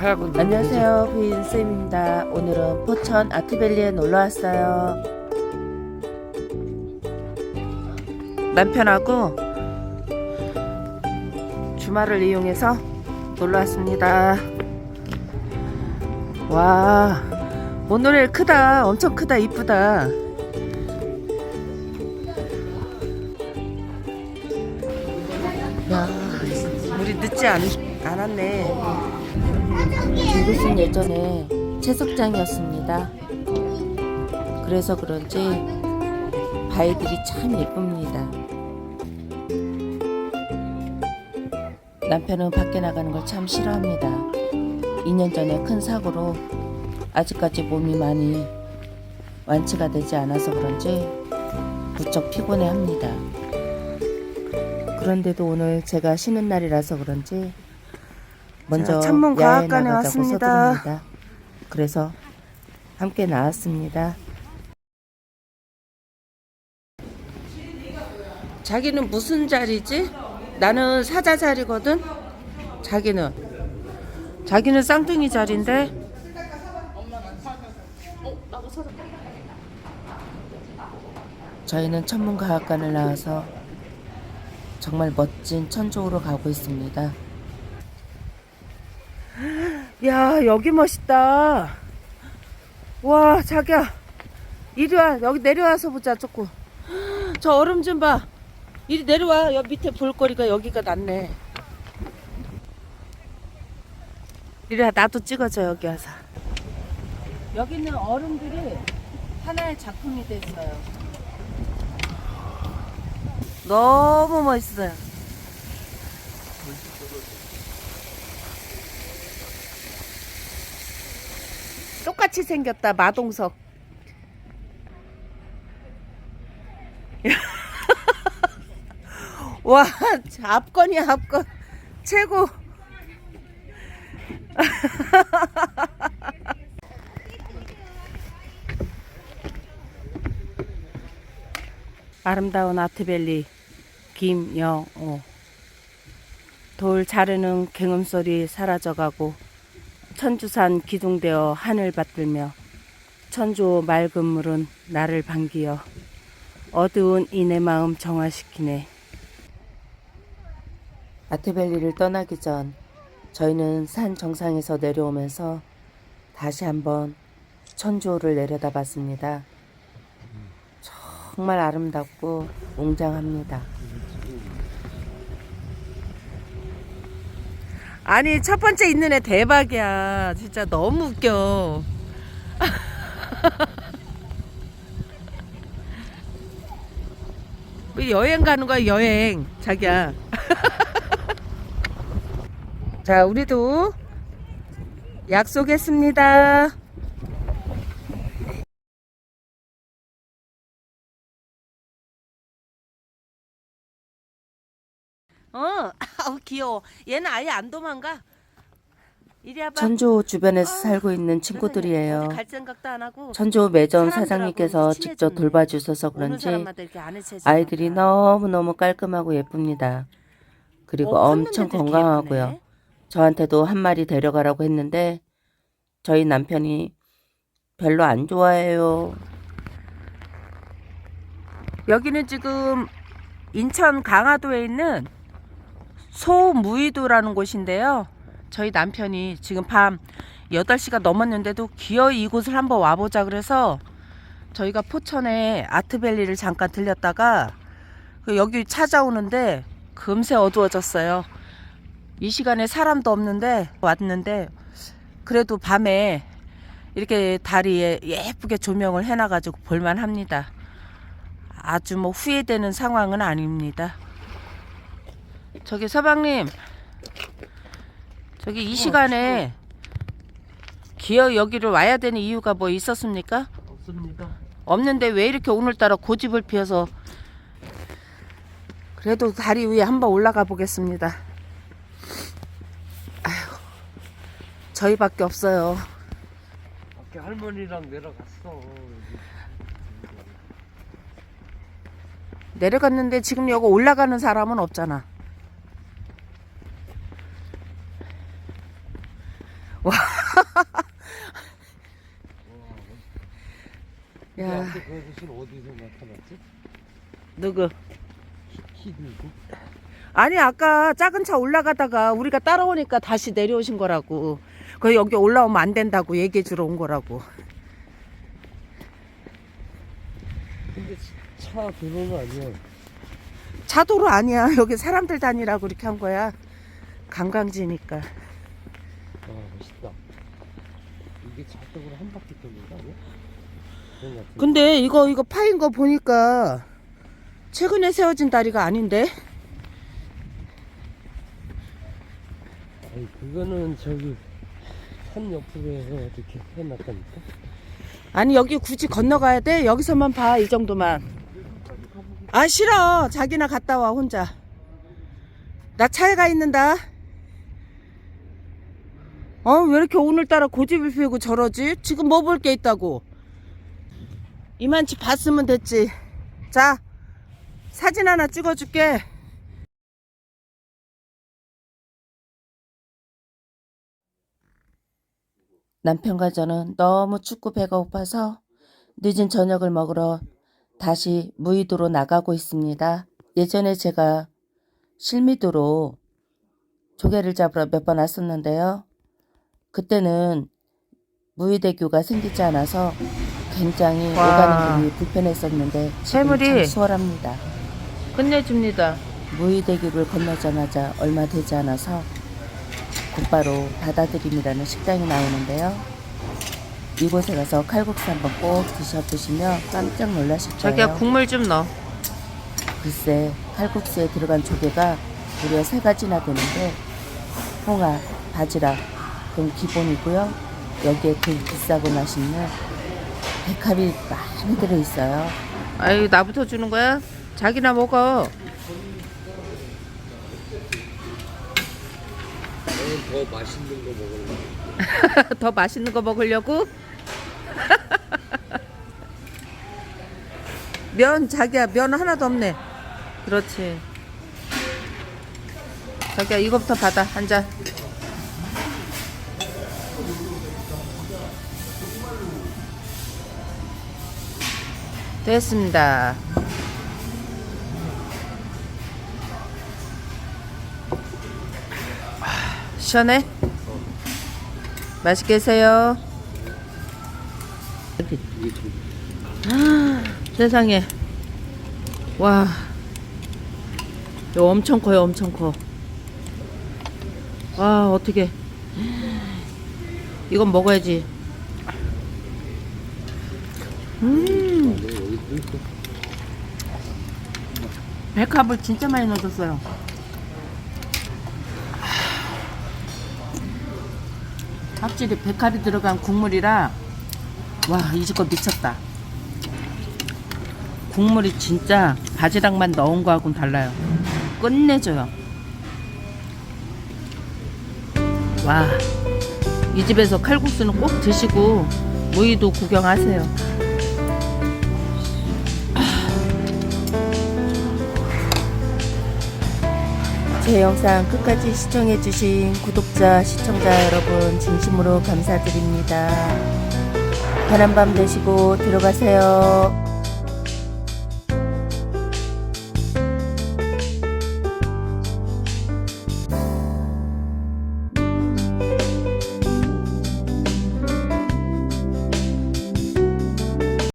눈 안녕하세요. 부인 쌤입니다. 오늘은 포천 아트밸리에 놀러 왔어요. 남편하고 주말을 이용해서 놀러 왔습니다. 와 모노레일 크다. 엄청 크다. 이쁘다. 야 우리 늦지 않, 않았네 이곳은 예전에 채석장이었습니다. 그래서 그런지 바위들이 참 예쁩니다. 남편은 밖에 나가는 걸 참 싫어합니다. 2년 전에 큰 사고로 아직까지 몸이 많이 완치가 되지 않아서 그런지 무척 피곤해 합니다. 그런데도 오늘 제가 쉬는 날이라서 그런지 먼저 천문 야외 과학관에 왔습니다. 서두릅니다. 그래서 함께 나왔습니다. 자기는 무슨 자리지? 나는 사자 자리거든. 자기는 자기는 쌍둥이 자리인데. 저희는 천문과학관을 나와서 정말 멋진 천조로 가고 있습니다. 야 여기 멋있다. 와 자기야. 이리 와. 여기 내려와서 보자 조금. 저 얼음 좀 봐. 이리 내려와. 여기 밑에 볼거리가 여기가 낫네. 이리 와. 나도 찍어줘 여기 와서. 여기는 얼음들이 하나의 작품이 됐어요. 너무 멋있어요 똑같이 생겼다 마동석. 와 압권이야 압권 최고. 아름다운 아트밸리 김영호. 돌 자르는 갱음소리 사라져가고 천주산 기둥되어 하늘 받들며 천조 맑은 물은 나를 반기어 어두운 이내 마음 정화시키네. 아트밸리를 떠나기 전 저희는 산 정상에서 내려오면서 다시 한번 천조를 내려다봤습니다. 정말 아름답고 웅장합니다. 아니 첫 번째 있는 애 대박이야. 진짜 너무 웃겨. 여행 가는 거야 여행 자기야. 자 우리도 약속했습니다. 어, 아우 귀여워. 얘는 아예 안 도망가. 이리 와봐. 천조 주변에서 살고 있는 친구들이에요. 갈 생각도 안 하고 천조 매점 사람들하고 사장님께서. 직접 돌봐주셔서 오는 그런지 사람마다 이렇게 아는 체질 아이들이. 너무너무 깔끔하고 예쁩니다. 그리고 어, 엄청 이렇게 건강하고요. 예쁘네. 저한테도 한 마리 데려가라고 했는데 저희 남편이 별로 안 좋아해요. 여기는 지금 인천 강화도에 있는 소무이도라는 곳인데요. 저희 남편이 지금 밤 8시가 넘었는데도 기어이 이곳을 한번 와보자 그래서 저희가 포천에 아트밸리를 잠깐 들렸다가 그 여기 찾아오는데 금세 어두워졌어요. 이 시간에 사람도 없는데 왔는데 그래도 밤에 이렇게 다리에 예쁘게 조명을 해놔가지고 볼만합니다. 아주 뭐 후회되는 상황은 아닙니다. 저기 서방님, 저기 이 시간에 기어 여기를 와야 되는 이유가 뭐 있었습니까? 없습니다. 없는데 왜 이렇게 오늘따라 고집을 피워서 그래도 다리 위에 한번 올라가 보겠습니다. 아휴, 저희밖에 없어요. 밖에 할머니랑 내려갔어. 내려갔는데 지금 여기 올라가는 사람은 없잖아. 야. 야 근데 그 어디서 나타났지? 누구? 키, 키 들고? 아니 아까 작은 차 올라가다가 우리가 따라오니까 다시 내려오신 거라고. 그 여기 올라오면 안 된다고 얘기해 주러 온 거라고. 근데 차 도로는 아니야. 차도로 아니야. 여기 사람들 다니라고 이렇게 한 거야. 관광지니까. 아 멋있다. 이게 자동으로 한 바퀴 도는 거 아니야? 근데 이거 이거 파인 거 보니까 최근에 세워진 다리가 아닌데? 아니 그거는 저기 산 옆으로 해서 이렇게 해놨다니까. 아니 여기 굳이 건너가야 돼? 여기서만 봐 이 정도만. 아 싫어. 자기나 갔다 와 혼자. 나 차에 가 있는다. 어 왜 이렇게 오늘따라 고집을 피우고 저러지? 지금 뭐 볼 게 있다고? 이만치 봤으면 됐지. 자 사진 하나 찍어줄게. 남편과 저는 너무 춥고 배가 고파서 늦은 저녁을 먹으러 다시 무의도로 나가고 있습니다. 예전에 제가 실미도로 조개를 잡으러 몇 번 왔었는데요. 그때는 무의대교가 생기지 않아서 굉장히 와. 오가는 길이 불편했었는데 지금 샘물이- 수월합니다. 끝내줍니다. 무의대교를 건너자마자 얼마 되지 않아서 곧바로 바다드림이라는 식당이 나오는데요. 이곳에 가서 칼국수 한번 꼭 드셔보시면 깜짝 놀라실 거예요. 자기야 국물 좀 넣어. 글쎄 칼국수에 들어간 조개가 무려 세 가지나 되는데 홍합, 바지락 그건 기본이고요. 여기에 그 비싸고 맛있는 백합이 많이 들어있어요. 아유 나부터 주는 거야? 자기나 먹어. 나는 더 맛있는 거 먹을래. 더 맛있는 거 먹으려고? 면 자기야 면 하나도 없네. 그렇지. 자기야 이거부터 받아 한 잔. 됐습니다. 아, 시원해? 맛있게 드세요. 좀 세상에. 와. 이거 엄청 커요, 엄청 커. 와, 어떻게. 이건 먹어야지. 음. 백합을 진짜 많이 넣어줬어요. 확실히 백합이 들어간 국물이라, 와, 이 집 거 미쳤다. 국물이 진짜 바지락만 넣은 거하고는 달라요. 끝내줘요. 와, 이 집에서 칼국수는 꼭 드시고 무의도 구경하세요. 제 영상 끝까지 시청해주신 구독자, 시청자 여러분 진심으로 감사드립니다. 편한 밤 되시고 들어가세요.